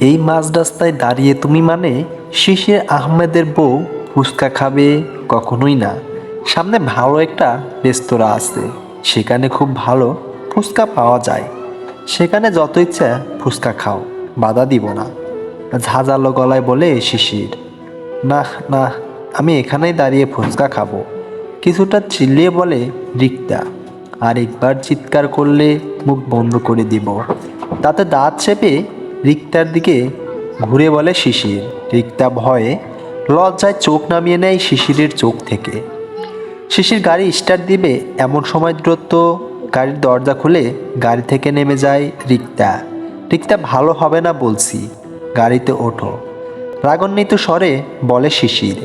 এই মাঝ রাস্তায় দাঁড়িয়ে তুমি মানে শিশির আহমেদের বউ ফুচকা খাবে কখনোই না। সামনে ভালো একটা রেস্তোরাঁ আছে, সেখানে খুব ভালো ফুচকা পাওয়া যায়। সেখানে যত ইচ্ছা ফুচকা খাও, বাধা দিব না। ঝাঁঝালো গলায় বলে শিশির না না আমি এখানেই দাঁড়িয়ে ফুচকা খাব। কিছুটা চিল্লিয়ে বলে রিক্তা আর একবার চিৎকার করলে মুখ বন্ধ করে দিব। তাতে দাঁত চেপে রিক্তার দিকে ঘুরে বলে শিশির। রিক্তা ভয়ে লজ্জায় চোখ নামিয়ে নেয় শিশিরের চোখ থেকে। শিশির গাড়ি স্টার্ট দিবে এমন সময় দূরত্ব গাড়ির দরজা খুলে গাড়ি থেকে নেমে যায় রিক্তা। রিক্তা, ভালো হবে না, বলছি। গাড়িতে ওঠো। রাগান্বিত স্বরে বলে শিশির।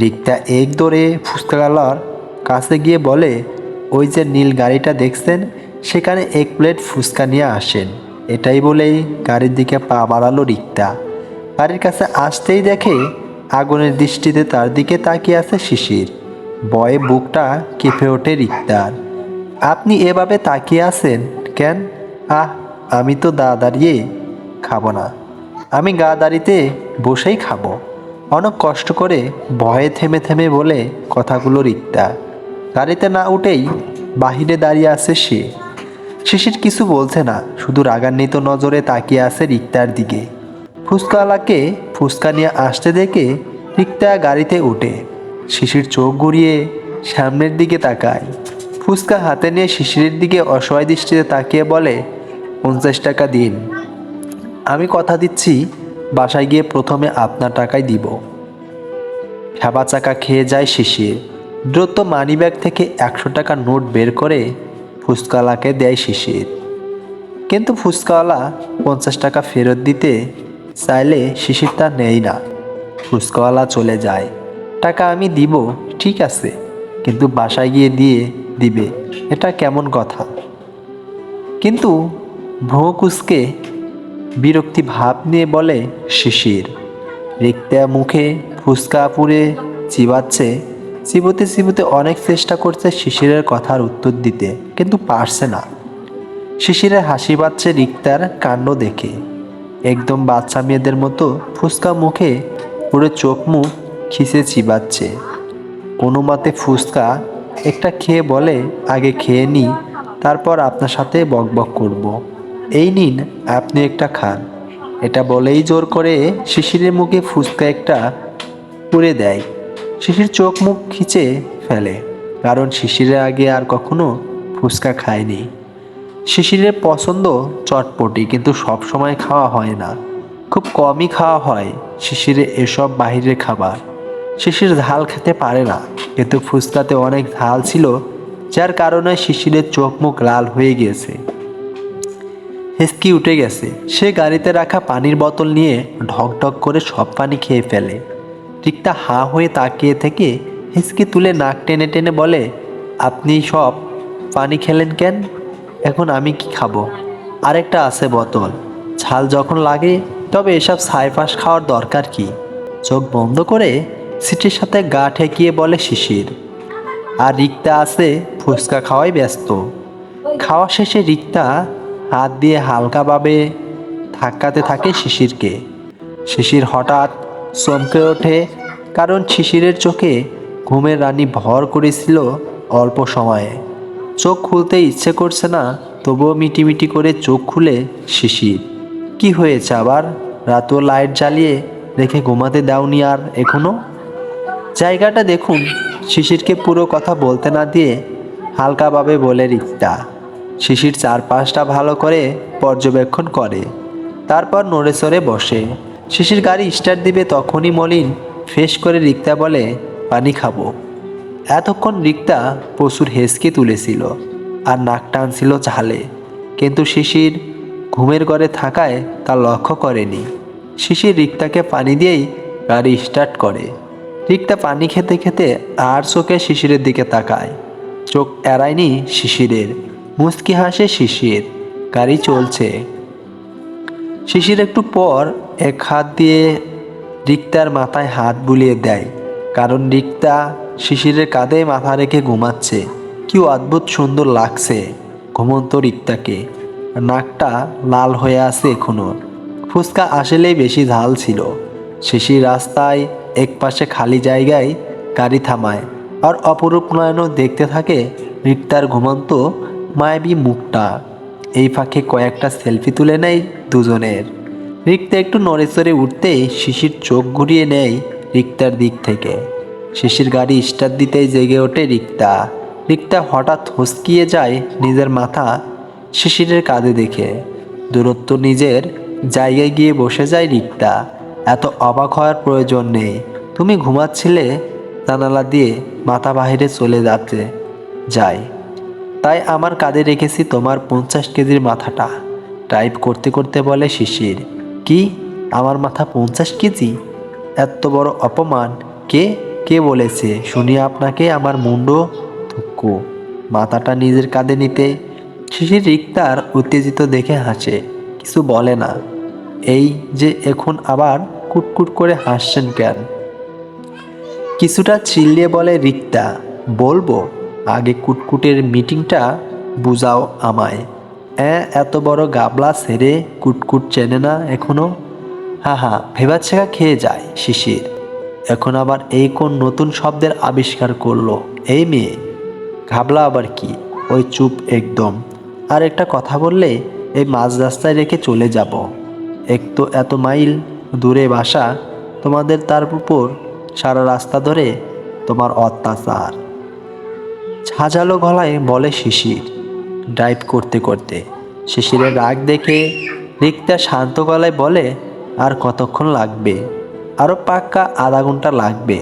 রিক্তা এক দৌড়ে ফুচকাওয়ালার কাছে গিয়ে বলে, ওই যে নীল গাড়িটা দেখছেন, সেখানে এক প্লেট ফুচকা নিয়ে আসেন। এটাই বলেই গাড়ির দিকে পা বাড়ালো রিক্তা। গাড়ির কাছে আসতেই দেখে আগুনের দৃষ্টিতে তার দিকে তাকিয়ে আছে শিশির। বয়ে বুকটা কেঁপে ওঠে রিক্তার। আপনি এভাবে তাকিয়ে আছেন কেন? আহ, আমি তো দা দাঁড়িয়ে খাব না। আমি গা দাঁড়িতে বসেই খাব। অনেক কষ্ট করে ভয়ে থেমে থেমে বলে কথাগুলো রিক্তা। গাড়িতে না উঠেই বাহিরে দাঁড়িয়ে আছে সে। শিশির কিছু বলছে না, শুধু রাগান্বিত নজরে তাকিয়ে আছে রিক্তার দিকে। ফুচকাওয়ালাকে ফুচকা নিয়ে আসতে দেখে রিক্তা গাড়িতে ওঠে শিশির চোখ ঘুরিয়ে সামনের দিকে তাকায়। ফুচকা হাতে নিয়ে শিশিরের দিকে অসহায় দৃষ্টিতে তাকিয়ে বলে, পঞ্চাশ টাকা দিন। আমি কথা দিচ্ছি, বাসায় গিয়ে প্রথমে আপনার টাকাই দিব। খেবা চাকা খেয়ে যায় শিশির। দ্রুত মানিব্যাগ থেকে একশো টাকা নোট বের করে ফুচকাওয়ালাকে দেয় শিশির। কিন্তু ফুচকাওয়ালা পঞ্চাশ টাকা ফেরত দিতে চাইলে শিশির তা নেই না। ফুচকাওয়ালা চলে যায়। টাকা আমি দিব, ঠিক আছে, কিন্তু বাসায় গিয়ে দিয়ে দিবে, এটা কেমন কথা? কিন্তু ভ্রু কুচকে বিরক্তি ভাব নিয়ে বলে শিশির রিক্তা মুখে ফুসকা পুড়ে চিবাচ্ছে চিবোতে চিবোতে অনেক চেষ্টা করছে শিশিরের কথার উত্তর দিতে, কিন্তু পারছে না। শিশিরের হাসি পাচ্ছে রিক্তার কাণ্ড দেখে। একদম বাচ্চা মেয়েদের মতো ফুসকা মুখে পুরো চোখ মুখ খিসে চিবাচ্ছে। কোনো মতে ফুসকা একটা খেয়ে বলে, আগে খেয়ে নিই তারপর আপনার সাথে বকবক করব। এই নিন, আপনি একটা খান। এটা বলেই জোর করে শিশিরের মুখে ফুসকা একটা পুড়ে দেয়। শিশির চোখ মুখ খিচে ফেলে, কারণ শিশিরের আগে আর কখনো ফুচকা খায়নি। শিশিরের পছন্দ চটপটি, কিন্তু সব সময় খাওয়া হয় না। খুব কমই খাওয়া হয় শিশিরে এসব বাহিরের খাবার। শিশির ঝাল খেতে পারে না, কিন্তু ফুচকাতে অনেক ঝাল ছিল, যার কারণে শিশিরের চোখ মুখ লাল হয়ে গিয়েছে। হেসকি উঠে গেছে। সে গাড়িতে রাখা পানির বোতল নিয়ে ঢক ঢক করে সব পানি খেয়ে ফেলে। রিক্তা হা হয়ে তাকিয়ে থেকে হেসকি তুলে নাক টেনে টেনে বলে, আপনি সব পানি খেলেন কেন? এখন আমি কি খাব? আরেকটা আছে বোতল। ঝাল যখন লাগে, তবে এসব সাইফাস খাওয়ার দরকার কি? চোখ বন্ধ করে সিটির সাথে গা ঠেকিয়ে বলে শিশির, আর রিক্তা আছে, ফুচকা খাওয়াই ব্যস্ত। খাওয়া শেষে রিক্তা হাত দিয়ে হালকাভাবে ধাক্কাতে থাকে শিশিরকে। শিশির হঠাৎ চমকে ওঠে, কারণ শিশিরের চোখে ঘুমের রানী ভর করেছিল অল্প সময়ে। চোখ খুলতে ইচ্ছে করছে না, তবুও মিটিমিটি করে চোখ খুলে শিশির। কি হয়েছে আবার? রাতও লাইট জ্বালিয়ে রেখে ঘুমাতে দাওনি আর এখনও? জায়গাটা দেখুন, শিশিরকে পুরো কথা বলতে না দিয়ে হালকাভাবে বলে রিক্তা। শিশির চারপাশটা ভালো করে পর্যবেক্ষণ করে, তারপর নড়ে সরে বসে। শিশির গাড়ি স্টার্ট দিবে তখনই মলিন ফেস করে রিক্তা বলে, পানি খাব। এতক্ষণ রিক্তা প্রচুর হেসকে তুলেছিল আর নাক টানছিল ঝালে কিন্তু শিশির ঘুমের ঘরে থাকায় তা লক্ষ্য করেনি। শিশির রিক্তাকে পানি দিয়েই গাড়ি স্টার্ট করে। রিক্তা পানি খেতে খেতে আর চোখে শিশিরের দিকে তাকায়। চোখ এড়ায়নি শিশিরের। মুচকি হাসে শিশির। গাড়ি চলছে। শিশির একটু পর এক হাত দিয়ে রিক্তার মাথায় হাত বুলিয়ে দেয়, কারণ রিক্তা শিশিরের কাঁধে মাথা রেখে ঘুমাচ্ছে। কি অদ্ভুত সুন্দর লাগছে ঘুমন্ত রিক্তাকে। নাকটা লাল হয়ে আছে এখনও। ফুচকা আসলেই বেশি ঝাল ছিল। শিশির রাস্তায় এক পাশে খালি জায়গায় গাড়ি থামায় আর অপরূপ নয়নও দেখতে থাকে রিক্তার ঘুমন্ত মায়াবী মুখটা। এই ফাঁকে কয়েকটা সেলফি তুলে নেয় দুজনের। রিক্তা একটু নড়েচড়ে উঠতেই শিশির চোখ ঘুরিয়ে নেয় রিক্তার দিক থেকে। শিশির গাড়ি স্টার্ট দিতেই জেগে ওঠে রিক্তা। রিক্তা হঠাৎ হসকিয়ে যায় নিজের মাথা শিশিরের কাঁধে দেখে। দূরত্ব নিজের, জায়গায় গিয়ে বসে যায় রিক্তা। এত অবাক হওয়ার প্রয়োজন নেই। তুমি ঘুমাচ্ছিলে? জানালা দিয়ে মাথা বাহিরে চলে যাচ্ছে। যায়। তাই আমার কাঁধে রেখেছি তোমার পঞ্চাশ কেজির মাথাটা। টাইপ করতে করতে বলে শিশির, কি? আমার মাথা পঞ্চাশ কেজি? এত বড় অপমান। কে? কে বলেছে? শুনি আপনাকে, আমার মুন্ড থুক্কু মাথাটা নিজের কাঁধে নিতে শিশির রিক্তার উত্তেজিত দেখে হাসে, কিছু বলে না। এই যে এখন আবার কুটকুট করে হাসছেন কেন? কিছুটা চিল্লিয়ে বলে রিক্তা, বলব? আগে কুটকুটের মিটিংটা বুঝাও আমায়। হ্যাঁ এত বড় গাবলা সেরে কুটকুট চেনে না এখনও? হা হা ভেবাচ্ছেকা খেয়ে যায় শিশির। এখন আবার এই কোন নতুন শব্দের আবিষ্কার করল? এই মেয়ে। ঘাবলা আবার কি? ওই চুপ একদম। আর একটা কথা বললে এই মাঝ রাস্তায় রেখে চলে যাব। এক তো এত মাইল দূরে বাসা, তোমাদের তার উপর সারা রাস্তা ধরে তোমার অত্যাচার। ছাজালো গলায় বলে শিশির। ড্রাইভ করতে করতে শিশিরের রাগ দেখে রিক্তা শান্ত গলায় বলে, আর কতক্ষণ লাগবে? আরও পাক্কা আধা ঘণ্টা লাগবে।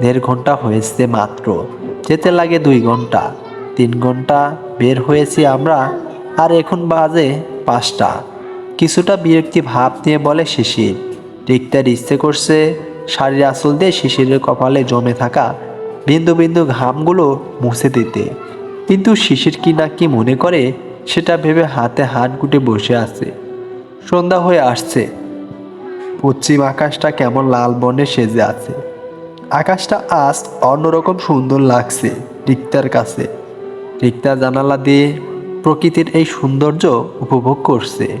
দেড় ঘণ্টা হয়েছে মাত্র। যেতে লাগে দুই ঘণ্টা। তিন ঘণ্টা বের হয়েছি আমরা, আর এখন বাজে পাঁচটা। কিছুটা বিরক্তি ভাব নিয়ে বলে শিশির। রিক্তার ইচ্ছে করছে শাড়ির আঁচল দিয়ে শিশিরের কপালে জমে থাকা বিন্দু বিন্দু ঘামগুলো মুছে দিতে। কিন্তু শিশির কি না কি মনে করে, সেটা ভেবে হাতে হাত গুটে বসে আছে। সন্ধ্যা হয়ে আসছে। পশ্চিম আকাশটা কেমন লাল বর্ণে সেজে আছে। আকাশটা আজ অন্যরকম সুন্দর লাগছে রিক্তার কাছে। রিক্তা জানালা দিয়ে প্রকৃতির এই সৌন্দর্য উপভোগ করছে।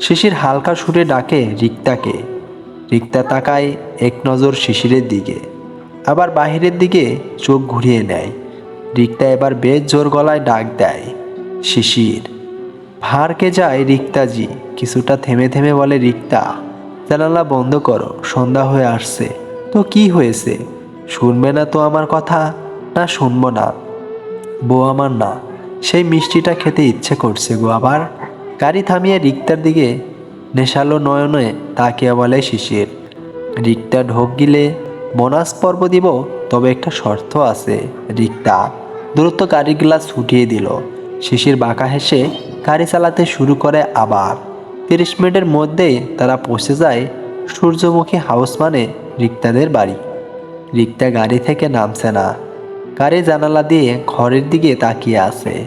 শিশির হালকা সুরে ডাকে রিক্তাকে। রিক্তা তাকায় এক নজর শিশিরের দিকে। আবার বাহিরের দিকে চোখ ঘুরিয়ে নেয়। রিক্তা এবার বেশ জোর গলায় ডাক দেয়, শিশির। ভারকে যায় রিক্তাজি কিছুটা থেমে থেমে বলে রিক্তা, জানালা বন্ধ করো, সন্ধ্যা হয়ে আসছে। তো কি হয়েছে? শুনবে না তো আমার কথা? না, শুনব না। বউ আমার না, সেই মিষ্টিটা খেতে ইচ্ছে করছে গো আবার। গাড়ি থামিয়ে রিক্তার দিকে নেশালো নয়নে তাকিয়া বলে শিশির, রিক্তা ঢোক গিলে বোনাস পর্ব দিব, তবে একটা শর্ত আছে, রিক্তা। দ্রুত গাড়ি গ্লাস ছুটিয়ে দিল। শিশির বাঁকা হেসে গাড়ি চালাতে শুরু করে আবার। তিরিশ মিনিটের মধ্যেই তারা পৌঁছে যায় সূর্যমুখী হাউস মানে রিক্তাদের বাড়ি। রিক্তা গাড়ি থেকে নামছে না। গাড়ি জানালা দিয়ে ঘরের দিকে তাকিয়ে আছে।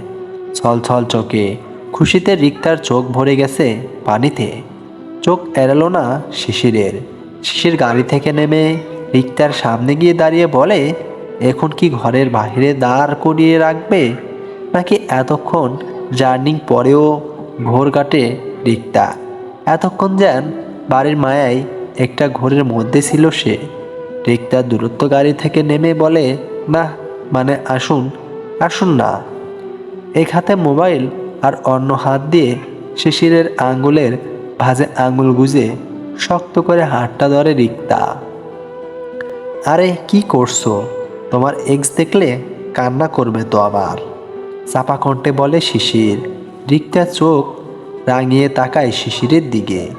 ছল ছল চোখে। খুশিতে রিক্তার চোখ ভরে গেছে পানিতে। চোখ এড়ালো না শিশিরের। শিশির গাড়ি থেকে নেমে রিক্তার সামনে গিয়ে দাঁড়িয়ে বলে, এখন কি ঘরের বাইরে দাঁড় করিয়ে রাখবে? নাকি এতক্ষণ জার্নিং পরেও ঘোর কাটে রিক্তা? এতক্ষণ যেন বাড়ির মায়ায় একটা ঘোরের মধ্যে ছিল সে। রিক্তা দূরত্ব গাড়ি থেকে নেমে বলে, না মানে আসুন আসুন না। এক হাতে মোবাইল আর অন্য হাত দিয়ে শিশিরের আঙ্গুলের ভাজে আঙুল গুজে শক্ত করে হাতটা ধরে রিক্তা। আরে, কি করছ? তোমার এক্স দেখলে কান্না করবে তো আবার। চাপা কণ্ঠে বলে শিশির। রিক্তা চোখ রাঙিয়ে তাকায় শিশিরের দিকে।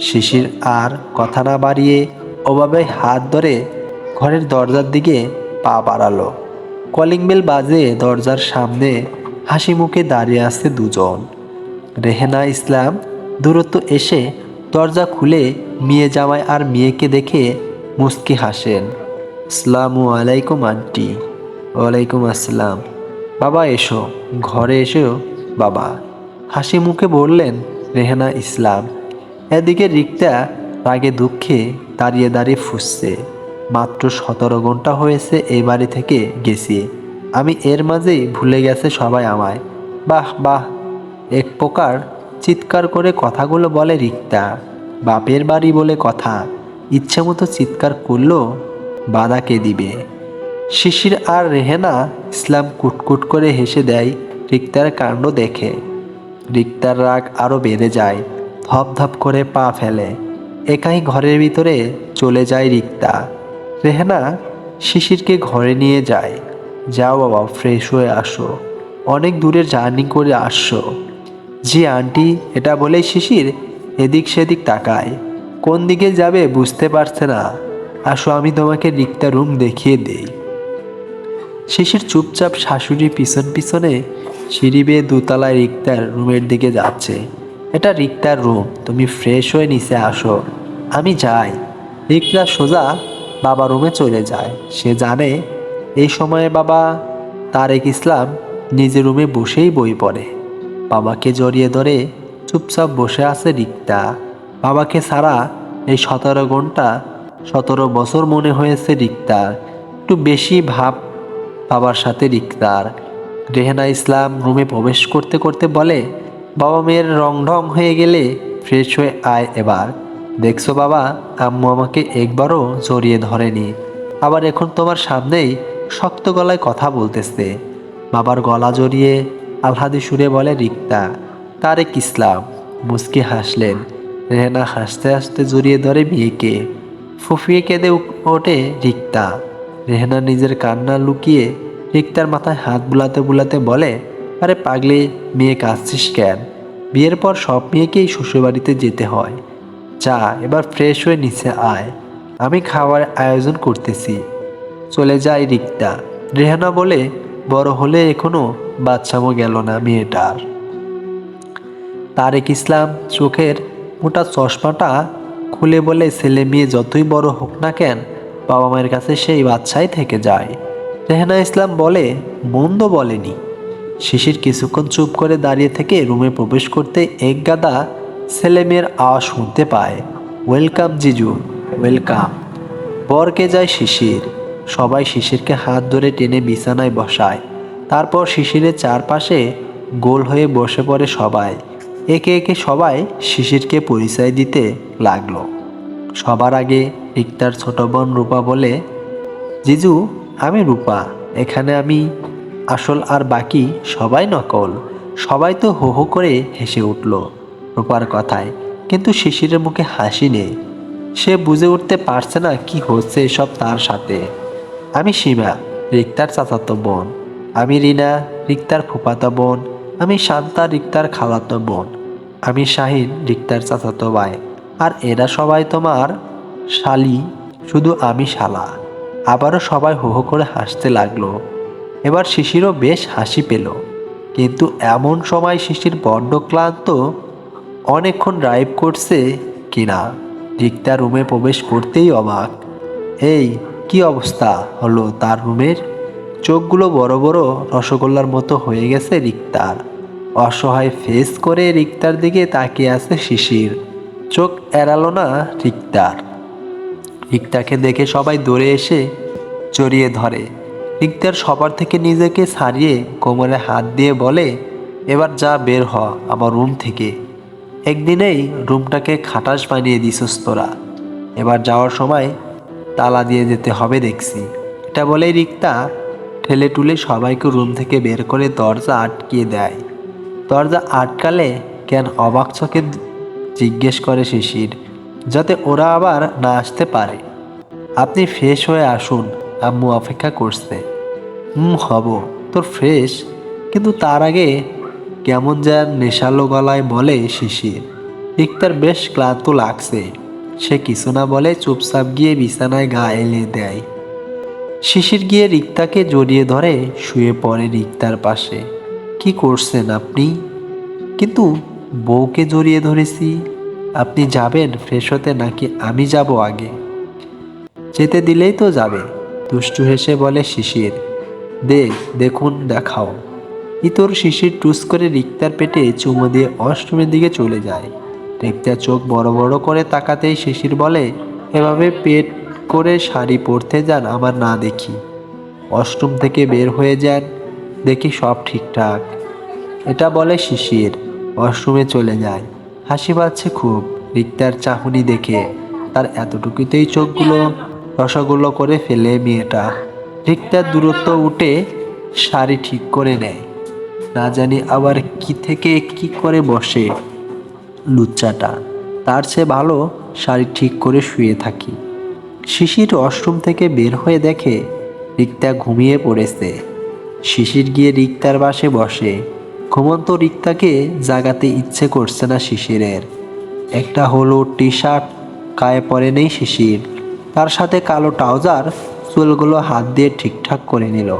শিশির আর কথা না বাড়িয়ে ওভাবে হাত ধরে ঘরের দরজার দিকে পা বাড়ালো। কলিং বেল বাজে দরজার সামনে, হাসি মুখে দাঁড়িয়ে আছে দুজন। রেহেনা ইসলাম দূরত্ব এসে দরজা খুলে মেয়ে জামাই আর মেয়েকে দেখে মুস্কি হাসেন। আসসালামু আলাইকুম, আন্টি। ওয়ালাইকুম আসসালাম। বাবা, এসো। ঘরে এসো, বাবা। হাসি মুখে বললেন, রেহানা ইসলাম, এদিকে রিক্তা রাগে দুঃখে দাঁড়িয়ে দাঁড়িয়ে ফুসছে। মাত্র সতেরো ঘণ্টা হয়েছে এই বাড়ি থেকে গেছি। আমি এর মাঝেই ভুলে গেছে সবাই আমায়। বাহ বাহ। এক প্রকার চিৎকার করে কথাগুলো বলে রিক্তা। বাপের বাড়ি বলে কথা। ইচ্ছে মতো চিৎকার করল বাধাকে দিবে। শিশির আর রেহেনা ইসলাম কুটকুট করে হেসে দেয়, রিক্তার কাণ্ড দেখে। রিক্তার রাগ আরও বেড়ে যায় ধপ ধপ করে পা ফেলে। একাই ঘরের ভিতরে চলে যায় রিক্তা। রেহেনা শিশিরকে ঘরে নিয়ে যায়, যাও বাবা, ফ্রেশ হয়ে আসো। অনেক দূরের জার্নি করে আসছো। জি আন্টি, এটা বলেই শিশির এদিক সেদিক তাকায়। কোন দিকে যাবে বুঝতে পারছে না। আসো, আমি তোমাকে রিক্তা রুম দেখিয়ে দেই। শিশির চুপচাপ শাশুড়ি পিছন পিছনে সিঁড়ি বেয়ে দোতলায় রিক্তার রুমের দিকে যাচ্ছে। এটা রিক্তার রুম, তুমি ফ্রেশ হয়ে নিচে আসো। আমি যাই। রিক্তা সোজা বাবা রুমে চলে যায়। সে জানে, এই সময়ে বাবা তারেক ইসলাম নিজের রুমে বসেই বই পড়ে। বাবাকে জড়িয়ে ধরে চুপচাপ বসে আছে রিক্তা। বাবাকে ছাড়া এই সতেরো ঘণ্টা সতেরো বছর মনে হয়েছে রিক্তার। একটু বেশি ভাব বাবার সাথে রিক্তার। রেহেনা ইসলাম রুমে প্রবেশ করতে করতে বলে, বাবা মেয়ের রং ঢং হয়ে গেলে ফ্রেশ হয়ে আয় এবার। দেখছ বাবা, আম্মু আমাকে একবারও জড়িয়ে ধরেনি। আবার এখন তোমার সামনেই শক্ত গলায় কথা বলতেছে। বাবার গলা জড়িয়ে আলহাদি সুরে বলে রিক্তা, তারেক ইসলাম। মুস্কি হাসলেন। রেহেনা হাসতে হাসতে জড়িয়ে ধরে মেয়েকে। ফুফিয়ে কেঁদে ওঠে রিক্তা। রেহেনা নিজের কান্না লুকিয়ে রিক্তার মাথায় হাত বুলাতে বুলাতে বলে, আরে পাগলে, মেয়ে কাঁদছিস কেন? বিয়ের পর সব মেয়েকেই শ্বশুরবাড়িতে যেতে হয়। যা, এবার ফ্রেশ হয়ে নিচে আয়। আমি খাওয়ার আয়োজন করতেছি। চলে যায় রিক্তা। রেহানা বলে, বড় হলে এখনও বাচ্চামো গেল না মেয়েটার। তারেক ইসলাম চোখের মোটা চশমাটা খুলে বলে, ছেলে মেয়ে যতই বড় হোক না কেন, বাবা মায়ের কাছে সেই বাচ্চাই থেকে যায়। রেহানা ইসলাম বলে, মন্দ বলেনি। শিশির কিছুক্ষণ চুপ করে দাঁড়িয়ে থেকে রুমে প্রবেশ করতে এক গাদা ছেলে মেয়ের আওয়াজ শুনতে পায়। ওয়েলকাম, জিজু, ওয়েলকাম। বরকে যায় শিশির। সবাই শিশিরকে হাত ধরে টেনে বিছানায় বসায়। তারপর শিশিরের চারপাশে গোল হয়ে বসে পড়ে সবাই। একে একে সবাই শিশিরকে পরিচয় দিতে লাগল। সবার আগে রিক্তার ছোট বোন রূপা বলে, জিজু, আমি রূপা, এখানে আমি আসল আর বাকি সবাই নকল। সবাই তো হো হো করে হেসে উঠল রূপার কথায়, কিন্তু শিশিরের মুখে হাসি নেই। সে বুঝে উঠতে পারছে না কি হচ্ছে এসব তার সাথে। আমি সীমা, রিক্তার চাচাতো বোন। আমি রিনা, রিক্তার ফুপাতো বোন। আমি শান্তা, রিক্তার খালাতো বোন। আমি শাহিন রিক্তার চাচাতো ভাই। আর এরা সবাই তোমার শালি, শুধু আমি শালা। আবারও সবাই হো হো করে হাসতে লাগল। এবার শিশিরও বেশ হাসি পেল। কিন্তু এমন সময় শিশির বড্ড ক্লান্ত, অনেকক্ষণ ড্রাইভ করছে কিনা। রিক্তা রুমে প্রবেশ করতেই অবাক। এই, কি অবস্থা? হলো তার রুমের। চোখগুলো বড় বড় রসগোল্লার মতো হয়ে গেছে রিক্তার। অসহায় ফেস করে রিক্তার দিকে তাকিয়ে আছে শিশির। চোখ এড়ালো না রিক্তার। রিক্তাকে দেখে সবাই দৌড়ে এসে জড়িয়ে ধরে। রিক্তার সবার থেকে নিজেকে ছাড়িয়ে কোমরে হাত দিয়ে বলে, এবার যা বের হ আমার রুম থেকে। একদিনেই রুমটাকে খাটাস বানিয়ে দিছস তোরা। এবার যাওয়ার সময় তালা দিয়ে যেতে হবে দেখছি। এটা বলেই রিক্তা ঠেলে টুলে সবাইকে রুম থেকে বের করে দরজা আটকিয়ে দেয়। দরজা আটকালে কেন অবাক চোখে জিজ্ঞেস করে শিশির, যাতে ওরা আবার না আসতে পারে। আপনি ফ্রেশ হয়ে আসুন, আম্মু অপেক্ষা করছে। হুম হব, তোর ফ্রেশ? কিন্তু তার আগে কেমন যেন নেশালো গলায় বলে শিশির। রিক্তার বেশ ক্লান্ত লাগছে। সে কিছু না বলে চুপচাপ গিয়ে বিছানায় গা এলে দেয়। শিশির গিয়ে রিক্তাকে জড়িয়ে ধরে শুয়ে পড়ে রিক্তার পাশে। কি করছেন আপনি? কিন্তু বউকে জড়িয়ে ধরেছি, আপনি যাবেন ফ্রেশ হতে নাকি আমি যাব আগে? যেতে দিলেই তো যাবে, দুষ্টু হেসে বলে শিশির। দে, দেখুন, দেখাও। ইতর শিশির টুস করে রিক্তার পেটে চুমো দিয়ে অষ্টমের দিকে চলে যায়। রিক্তার চোখ বড় বড় করে তাকাতেই শিশির বলে, এভাবে পেট করে শাড়ি পরতে যান, আমার না দেখি। অষ্টম থেকে বের হয়ে যান দেখি সব ঠিকঠাক। এটা বলে শিশির, ওয়াশরুমে চলে যায়। হাসি পাচ্ছে খুব, রিক্তার চাহনি দেখে। তার এতটুকুতেই চোখগুলো রসগোল্লা করে ফেলে মেয়েটা। রিক্তার দূরত্ব উঠে শাড়ি ঠিক করে নেয়। না জানি আবার কি থেকে কি করে বসে লুচ্চাটা। তার চেয়ে ভালো শাড়ি ঠিক করে শুয়ে থাকি। শিশির ওয়াশরুম থেকে বের হয়ে দেখে রিক্তা ঘুমিয়ে পড়েছে। শিশির গিয়ে রিক্তার বাসে বসে। ঘুমন্ত রিক্তাকে জাগাতে ইচ্ছে করছে না শিশিরের। একটা হলুদ টি শার্ট গায়ে পরে নেই শিশির। তার সাথে কালো ট্রাউজার, চুলগুলো হাত দিয়ে ঠিকঠাক করে নিল।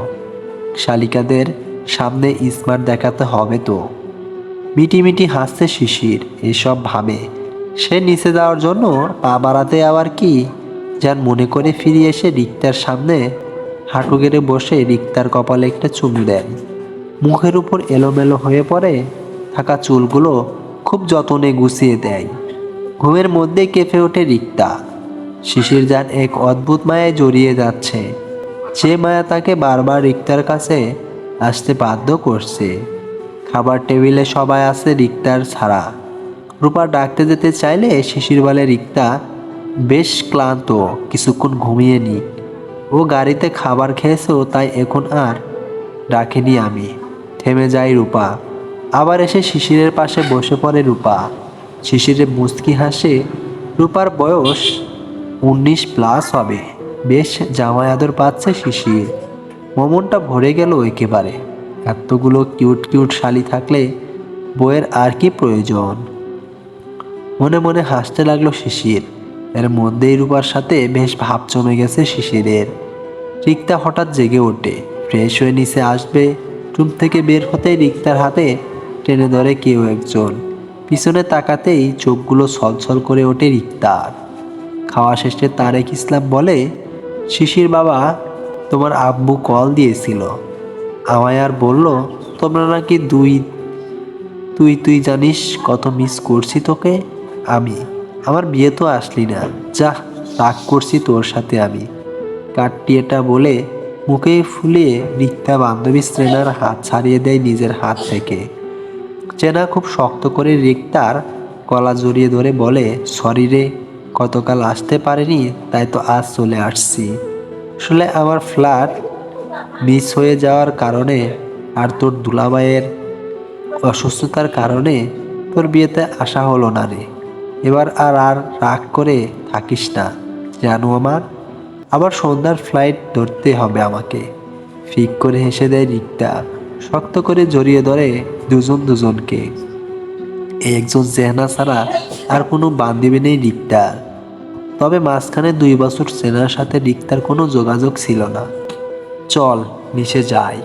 শালিকাদের সামনে স্মার্ট দেখাতে হবে তো। মিটি মিটি হাসছে শিশির, এসব ভাবে। সে নিচে যাওয়ার জন্য পা বাড়াতে আবার কি? যার মনে করে ফিরে এসে রিক্তার সামনে হাঁটু গেড়ে বসে রিক্তার কপালে একটা চুমু দেন মুখের উপর এলোমেলো হয়ে পড়ে থাকা চুলগুলো খুব যতনে গুছিয়ে দেয়। ঘুমের মধ্যে কেঁপে ওঠে রিক্তা। শিশির যান এক অদ্ভুত মায়ায় জড়িয়ে যাচ্ছে। যে মায়া তাকে বারবার রিক্তার কাছে আসতে বাধ্য করছে। খাবার টেবিলে সবাই আছে রিক্তার ছাড়া। রূপা ডাকতে যেতে চাইলে শিশির বলে, রিক্তা, বেশ ক্লান্ত, কিছুক্ষণ ঘুমিয়ে নি ও গাড়িতে খাবার খেয়েছো তাই এখন আর ডাকেনি আমি। থেমে যাই রূপা। আবার এসে শিশিরের পাশে বসে পড়ে রূপা। শিশিরে মুস্কি হাসে, রূপার বয়স উনিশ প্লাস হবে। বেশ জামাই আদর পাচ্ছে শিশির। মমনটা ভরে গেল একেবারে। এতগুলো কিউট কিউট শালি থাকলে বইয়ের আর কি প্রয়োজন? মনে মনে হাসতে লাগল শিশির। এর মধ্যেই রূপার সাথে বেশ ভাব জমে গেছে শিশিরের। রিক্তা হঠাৎ জেগে ওঠে। ফ্রেশ হয়ে নিচে আসবে। রুম থেকে বের হতেই রিক্তার হাতে টেনে ধরে কেউ একজন। পিছনে তাকাতেই চোখগুলো ছলছল করে ওঠে রিক্তার। খাওয়া শেষে তারেক ইসলাম বলে, শিশির বাবা, তোমার আব্বু কল দিয়েছিল। আমায় আর বলল, তোমরা নাকি দুই, তুই তুই জানিস কত মিস করছি তোকে? আমি। আমার বিয়ে তো আসলি না। যা রাগ করছি তোর সাথে আমি। কাটটিয়েটা বলে মুখে ফুলিয়ে রিক্তা বান্ধবী শ্রেনার হাত ছাড়িয়ে দেয় নিজের হাত থেকে। চেনা খুব শক্ত করে রিক্তার গলা জড়িয়ে ধরে বলে, সরি রে, গতকাল আসতে পারিনি, তাই তো আজ চলে আসছি। আসলে আমার ফ্ল্যাট মিস হয়ে যাওয়ার কারণে আর তোর দুলাভাইয়ের অসুস্থতার কারণে তোর বিয়েতে আসা হলো না রে। এবার আর আর রাগ করে থাকিস না, জানো আমার। আবার সন্ধ্যার ফ্লাইট ধরতে হবে আমাকে। ফিক করে হেসে দেয় রিক্তা, শক্ত করে জড়িয়ে ধরে দুজন দুজনকে। একজন জেহনা ছাড়া আর কোনো বান্ধবী নেই রিক্তার তবে মাঝখানে দুই বছর সেনার সাথে রিক্তার কোনো যোগাযোগ ছিল না। চল নিচে যাই।